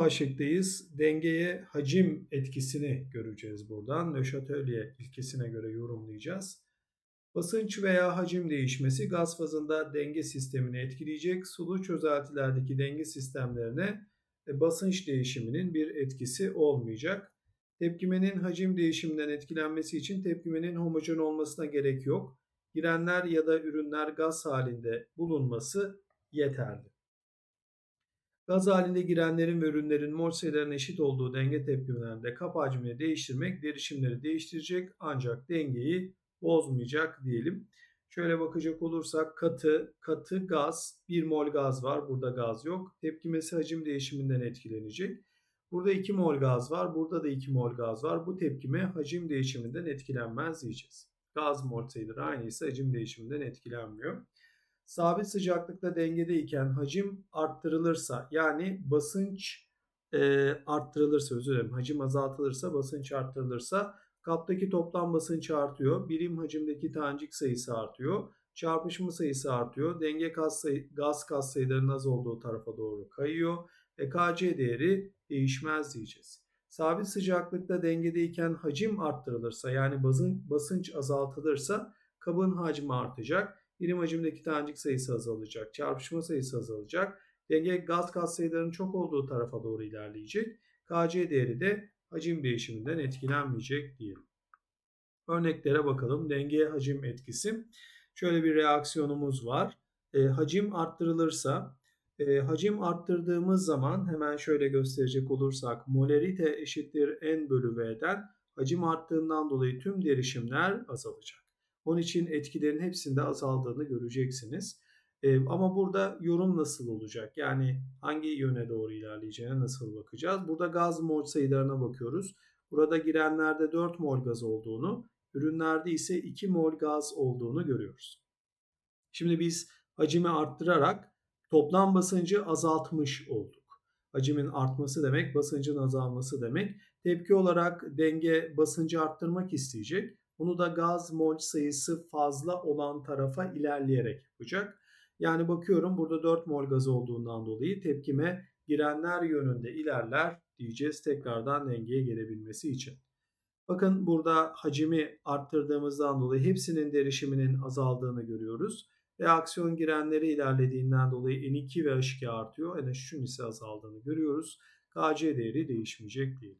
başlıktayız. Dengeye hacim etkisini göreceğiz buradan. Le ilkesine göre yorumlayacağız. Basınç veya hacim değişmesi gaz fazında denge sistemini etkileyecek. Sulu çözeltilerdeki denge sistemlerine e, basınç değişiminin bir etkisi olmayacak. Tepkimenin hacim değişiminden etkilenmesi için tepkimenin homojen olmasına gerek yok. Girenler ya da ürünler gaz halinde bulunması yeterli. Gaz halinde girenlerin ve ürünlerin mol sayılarının eşit olduğu denge tepkimelerinde kap hacmini değiştirmek derişimleri değiştirecek ancak dengeyi bozmayacak diyelim. Şöyle bakacak olursak katı, katı gaz, 1 mol gaz var. Burada gaz yok. Tepkimesi hacim değişiminden etkilenecek. Burada 2 mol gaz var. Burada da 2 mol gaz var. Bu tepkime hacim değişiminden etkilenmez diyeceğiz. Gaz mol sayıları aynı ise hacim değişiminden etkilenmiyor. Sabit sıcaklıkta dengedeyken hacim arttırılırsa yani basınç e, arttırılırsa özür dilerim hacim azaltılırsa basınç arttırılırsa kaptaki toplam basınç artıyor. Birim hacimdeki tanecik sayısı artıyor. Çarpışma sayısı artıyor. Denge gaz, sayı, gaz kas sayılarının az olduğu tarafa doğru kayıyor. Ve Kc değeri değişmez diyeceğiz. Sabit sıcaklıkta dengedeyken hacim arttırılırsa yani basın, basınç azaltılırsa kabın hacmi artacak. Birim hacimdeki tanecik sayısı azalacak. Çarpışma sayısı azalacak. Denge gaz kat sayılarının çok olduğu tarafa doğru ilerleyecek. Kc değeri de hacim değişiminden etkilenmeyecek diyelim. Örneklere bakalım. Denge hacim etkisi. Şöyle bir reaksiyonumuz var. E, hacim arttırılırsa e, hacim arttırdığımız zaman hemen şöyle gösterecek olursak molarite eşittir n bölü v'den hacim arttığından dolayı tüm derişimler azalacak. Onun için etkilerin hepsinde azaldığını göreceksiniz. E, ama burada yorum nasıl olacak? Yani hangi yöne doğru ilerleyeceğine nasıl bakacağız? Burada gaz mol sayılarına bakıyoruz. Burada girenlerde 4 mol gaz olduğunu, ürünlerde ise 2 mol gaz olduğunu görüyoruz. Şimdi biz hacimi arttırarak toplam basıncı azaltmış olduk. Hacimin artması demek basıncın azalması demek. Tepki olarak denge basıncı arttırmak isteyecek. Bunu da gaz mol sayısı fazla olan tarafa ilerleyerek yapacak. Yani bakıyorum burada 4 mol gaz olduğundan dolayı tepkime girenler yönünde ilerler diyeceğiz tekrardan dengeye gelebilmesi için. Bakın burada hacimi arttırdığımızdan dolayı hepsinin derişiminin azaldığını görüyoruz. Reaksiyon girenleri ilerlediğinden dolayı N2 ve H2 artıyor. NH3'ün ise azaldığını görüyoruz. Kc değeri değişmeyecek değil.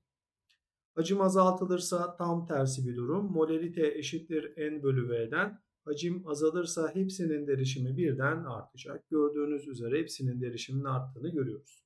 Hacim azaltılırsa tam tersi bir durum. Molarite eşittir N bölü V'den. Hacim azalırsa hepsinin derişimi birden artacak. Gördüğünüz üzere hepsinin derişiminin arttığını görüyoruz.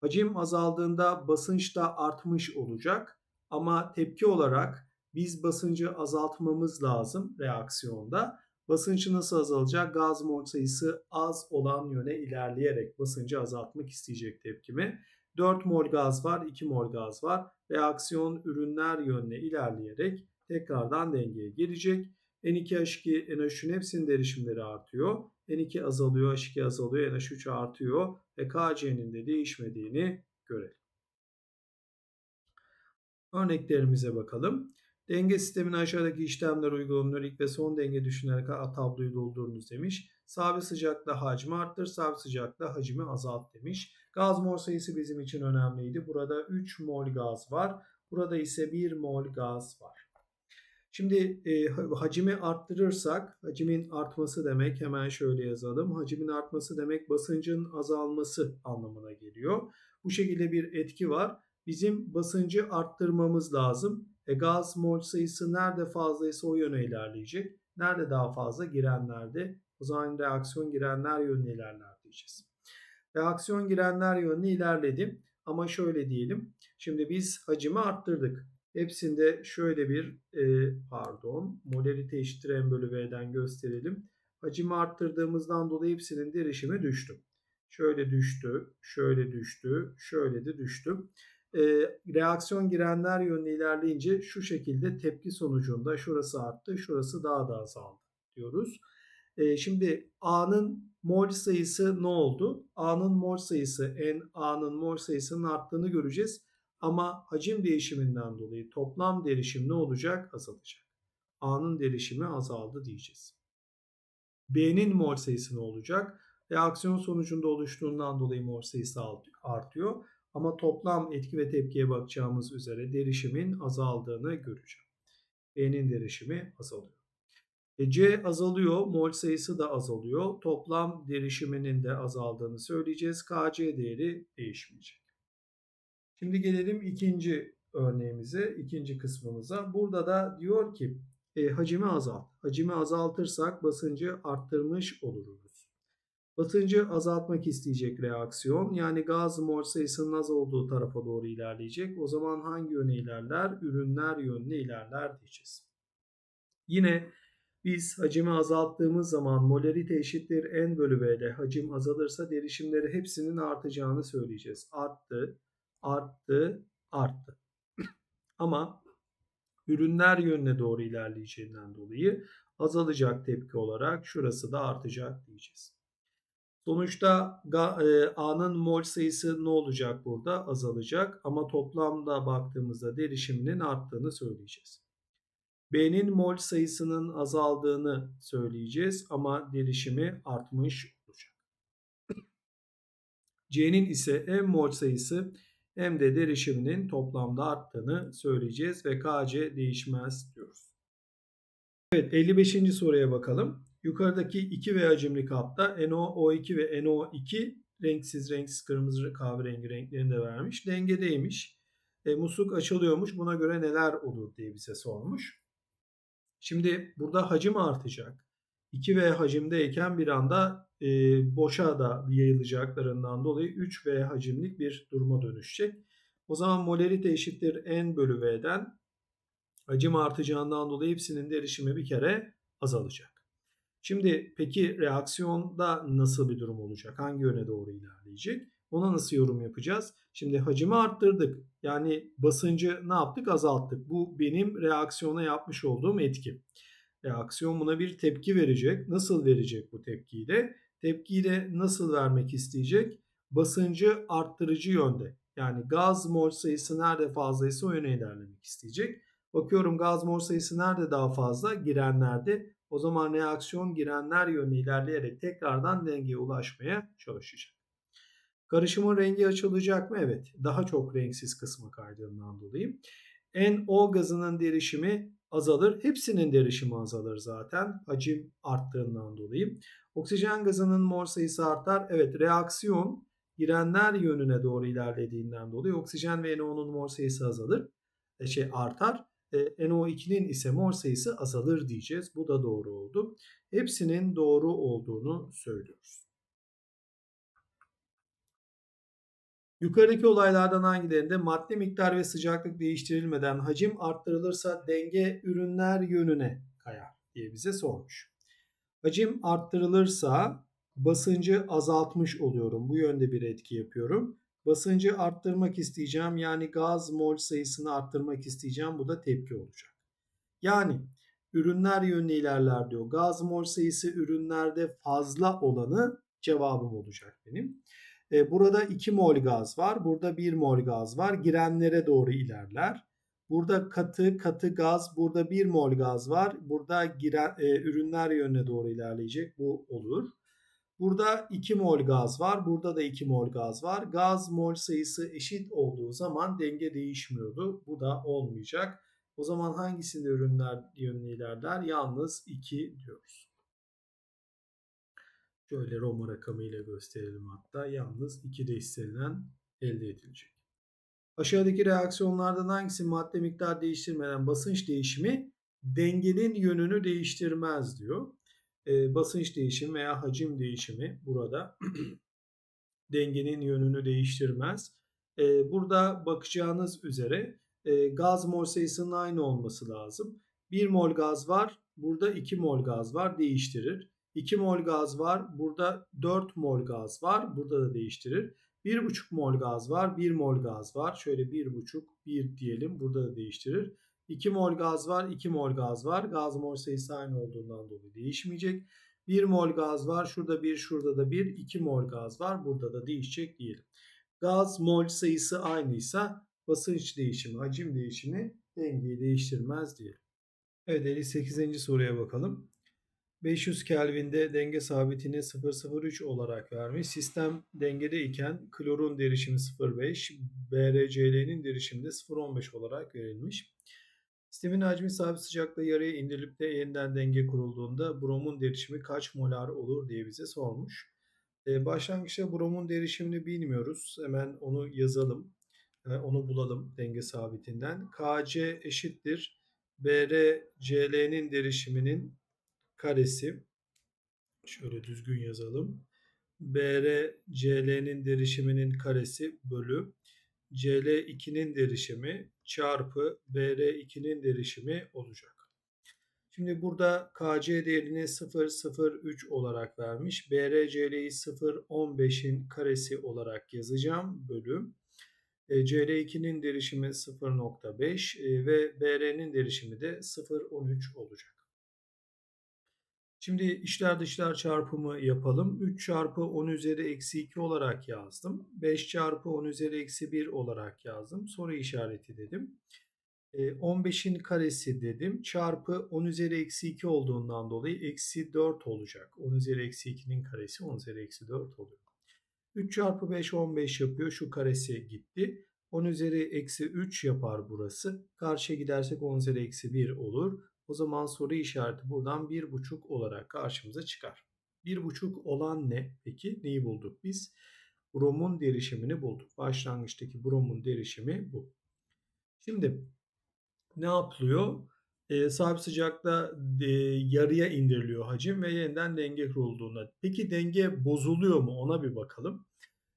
Hacim azaldığında basınç da artmış olacak. Ama tepki olarak biz basıncı azaltmamız lazım reaksiyonda. Basıncı nasıl azalacak? Gaz mol sayısı az olan yöne ilerleyerek basıncı azaltmak isteyecek tepkimi. 4 mol gaz var, 2 mol gaz var. Reaksiyon ürünler yönüne ilerleyerek tekrardan dengeye gelecek. N2H2, NH3'ün hepsinin derişimleri artıyor. N2 azalıyor, H2 azalıyor, NH3 artıyor ve Kc'nin de değişmediğini görelim. Örneklerimize bakalım. Denge sistemine aşağıdaki işlemler uygulanıyor. İlk ve son denge düşünerek tabloyu doldurunuz demiş. Sabit sıcakla hacmi arttır, sabit sıcakla hacmi azalt demiş. Gaz mol sayısı bizim için önemliydi. Burada 3 mol gaz var. Burada ise 1 mol gaz var. Şimdi e, hacimi arttırırsak, hacimin artması demek hemen şöyle yazalım. Hacimin artması demek basıncın azalması anlamına geliyor. Bu şekilde bir etki var. Bizim basıncı arttırmamız lazım. E, gaz mol sayısı nerede fazlaysa o yöne ilerleyecek. Nerede daha fazla? Girenlerde. O zaman reaksiyon girenler yönüne ilerler diyeceğiz. Reaksiyon girenler yönüne ilerledim. Ama şöyle diyelim. Şimdi biz hacimi arttırdık. Hepsinde şöyle bir e, pardon molarite eşittir m bölü v'den gösterelim. Hacimi arttırdığımızdan dolayı hepsinin derişimi düştü. Şöyle düştü, şöyle düştü, şöyle de düştü. E, reaksiyon girenler yönüne ilerleyince şu şekilde tepki sonucunda şurası arttı, şurası daha da azaldı diyoruz. E, şimdi A'nın mol sayısı ne oldu? A'nın mol sayısı N, A'nın mol sayısının arttığını göreceğiz. Ama hacim değişiminden dolayı toplam derişim ne olacak? Azalacak. A'nın derişimi azaldı diyeceğiz. B'nin mol sayısı ne olacak? Reaksiyon sonucunda oluştuğundan dolayı mol sayısı artıyor. Ama toplam etki ve tepkiye bakacağımız üzere derişimin azaldığını göreceğim. B'nin derişimi azalıyor. E, C azalıyor, mol sayısı da azalıyor. Toplam derişiminin de azaldığını söyleyeceğiz. Kc değeri değişmeyecek. Şimdi gelelim ikinci örneğimize, ikinci kısmımıza. Burada da diyor ki e, hacimi azalt. Hacimi azaltırsak basıncı arttırmış oluruz. Basıncı azaltmak isteyecek reaksiyon yani gaz mol sayısının az olduğu tarafa doğru ilerleyecek. O zaman hangi yöne ilerler? Ürünler yönüne ilerler diyeceğiz. Yine biz hacimi azalttığımız zaman molarite eşittir n bölü b'de hacim azalırsa derişimleri hepsinin artacağını söyleyeceğiz. Arttı, arttı, arttı. Ama ürünler yönüne doğru ilerleyeceğinden dolayı azalacak tepki olarak şurası da artacak diyeceğiz. Sonuçta e, A'nın mol sayısı ne olacak burada? Azalacak ama toplamda baktığımızda derişiminin arttığını söyleyeceğiz. B'nin mol sayısının azaldığını söyleyeceğiz ama derişimi artmış olacak. C'nin ise hem mol sayısı hem de derişiminin toplamda arttığını söyleyeceğiz ve Kc değişmez diyoruz. Evet 55. soruya bakalım. Yukarıdaki iki V hacimli kapta NO2 ve NO2 renksiz renksiz kırmızı kahverengi renklerini de vermiş. Dengedeymiş. E, musluk açılıyormuş. Buna göre neler olur diye bize sormuş. Şimdi burada hacim artacak. 2V hacimdeyken bir anda e, boşa da yayılacaklarından dolayı 3V hacimlik bir duruma dönüşecek. O zaman molarite eşittir N bölü V'den hacim artacağından dolayı hepsinin derişimi bir kere azalacak. Şimdi peki reaksiyonda nasıl bir durum olacak? Hangi yöne doğru ilerleyecek? Ona nasıl yorum yapacağız? Şimdi hacimi arttırdık. Yani basıncı ne yaptık? Azalttık. Bu benim reaksiyona yapmış olduğum etki. Reaksiyon buna bir tepki verecek. Nasıl verecek bu tepkiyi de? Tepkiyi de nasıl vermek isteyecek? Basıncı arttırıcı yönde. Yani gaz mol sayısı nerede fazlaysa o yöne ilerlemek isteyecek. Bakıyorum gaz mol sayısı nerede daha fazla? Girenlerde. O zaman reaksiyon girenler yönü ilerleyerek tekrardan dengeye ulaşmaya çalışacak. Karışımın rengi açılacak mı? Evet. Daha çok renksiz kısmı kaydığından dolayı. NO gazının derişimi azalır. Hepsinin derişimi azalır zaten. Hacim arttığından dolayı. Oksijen gazının mol sayısı artar. Evet reaksiyon girenler yönüne doğru ilerlediğinden dolayı oksijen ve NO'nun mol sayısı azalır. E, şey artar. E, NO2'nin ise mol sayısı azalır diyeceğiz. Bu da doğru oldu. Hepsinin doğru olduğunu söylüyoruz. Yukarıdaki olaylardan hangilerinde madde miktar ve sıcaklık değiştirilmeden hacim arttırılırsa denge ürünler yönüne kayar diye bize sormuş. Hacim arttırılırsa basıncı azaltmış oluyorum. Bu yönde bir etki yapıyorum. Basıncı arttırmak isteyeceğim. Yani gaz mol sayısını arttırmak isteyeceğim. Bu da tepki olacak. Yani ürünler yönüne ilerler diyor. Gaz mol sayısı ürünlerde fazla olanı cevabım olacak benim. E, burada 2 mol gaz var. Burada 1 mol gaz var. Girenlere doğru ilerler. Burada katı katı gaz, burada 1 mol gaz var. Burada giren, e, ürünler yönüne doğru ilerleyecek. Bu olur. Burada 2 mol gaz var. Burada da 2 mol gaz var. Gaz mol sayısı eşit olduğu zaman denge değişmiyordu. Bu da olmayacak. O zaman hangisinde ürünler yönüne ilerler? Yalnız 2 diyoruz. Şöyle Roma rakamıyla gösterelim hatta. Yalnız 2'de istenilen elde edilecek. Aşağıdaki reaksiyonlardan hangisi madde miktar değiştirmeden basınç değişimi dengenin yönünü değiştirmez diyor. E, basınç değişimi veya hacim değişimi burada dengenin yönünü değiştirmez. E, burada bakacağınız üzere e, gaz mol sayısının aynı olması lazım. 1 mol gaz var. Burada 2 mol gaz var. Değiştirir. 2 mol gaz var. Burada 4 mol gaz var. Burada da değiştirir. 1,5 mol gaz var. 1 mol gaz var. Şöyle 1,5 1 diyelim. Burada da değiştirir. 2 mol gaz var. 2 mol gaz var. Gaz mol sayısı aynı olduğundan dolayı değişmeyecek. 1 mol gaz var. Şurada 1, şurada da 1. 2 mol gaz var. Burada da değişecek diyelim. Gaz mol sayısı aynıysa basınç değişimi, hacim değişimi dengeyi değiştirmez diyelim. Evet 58. soruya bakalım. 500 Kelvin'de denge sabitini 003 olarak vermiş. Sistem dengede iken klorun derişimi 0,5, BRCL'nin derişimi de 0,15 olarak verilmiş. Sistemin hacmi sabit sıcaklığı yarıya indirilip de yeniden denge kurulduğunda bromun derişimi kaç molar olur diye bize sormuş. Ee, başlangıçta bromun derişimini bilmiyoruz. Hemen onu yazalım. Ee, onu bulalım denge sabitinden. Kc eşittir. BRCL'nin derişiminin karesi. Şöyle düzgün yazalım. BRCL'nin derişiminin karesi bölü CL2'nin derişimi çarpı BR2'nin derişimi olacak. Şimdi burada KC değerini 0,03 olarak vermiş. BRCL'yi 0,15'in karesi olarak yazacağım. Bölüm. CL2'nin derişimi 0,5 e, ve BR'nin derişimi de 0,13 olacak. Şimdi içler dışlar çarpımı yapalım. 3 çarpı 10 üzeri eksi 2 olarak yazdım. 5 çarpı 10 üzeri eksi 1 olarak yazdım. Soru işareti dedim. 15'in e, karesi dedim. Çarpı 10 üzeri eksi 2 olduğundan dolayı eksi 4 olacak. 10 üzeri eksi 2'nin karesi 10 üzeri eksi 4 oluyor. 3 çarpı 5 15 yapıyor. Şu karesi gitti. 10 üzeri eksi 3 yapar burası. Karşıya gidersek 10 üzeri eksi 1 olur. O zaman soru işareti buradan 1,5 olarak karşımıza çıkar. 1,5 olan ne? Peki neyi bulduk biz? Bromun derişimini bulduk. Başlangıçtaki bromun derişimi bu. Şimdi ne yapılıyor? E, sabit sıcakta e, yarıya indiriliyor hacim ve yeniden denge kurulduğunda. Peki denge bozuluyor mu? Ona bir bakalım.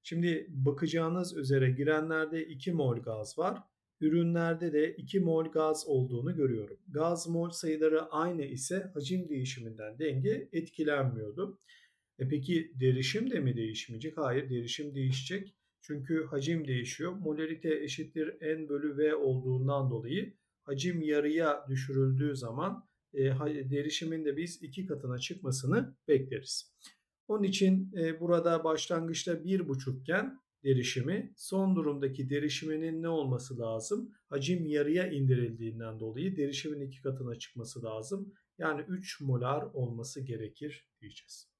Şimdi bakacağınız üzere girenlerde 2 mol gaz var. Ürünlerde de 2 mol gaz olduğunu görüyorum. Gaz mol sayıları aynı ise hacim değişiminden denge etkilenmiyordu. E peki derişim de mi değişmeyecek? Hayır derişim değişecek. Çünkü hacim değişiyor. Molarite eşittir N bölü V olduğundan dolayı hacim yarıya düşürüldüğü zaman e, derişimin de biz iki katına çıkmasını bekleriz. Onun için e, burada başlangıçta 1,5 iken derişimi son durumdaki derişiminin ne olması lazım? Hacim yarıya indirildiğinden dolayı derişimin iki katına çıkması lazım. Yani 3 molar olması gerekir diyeceğiz.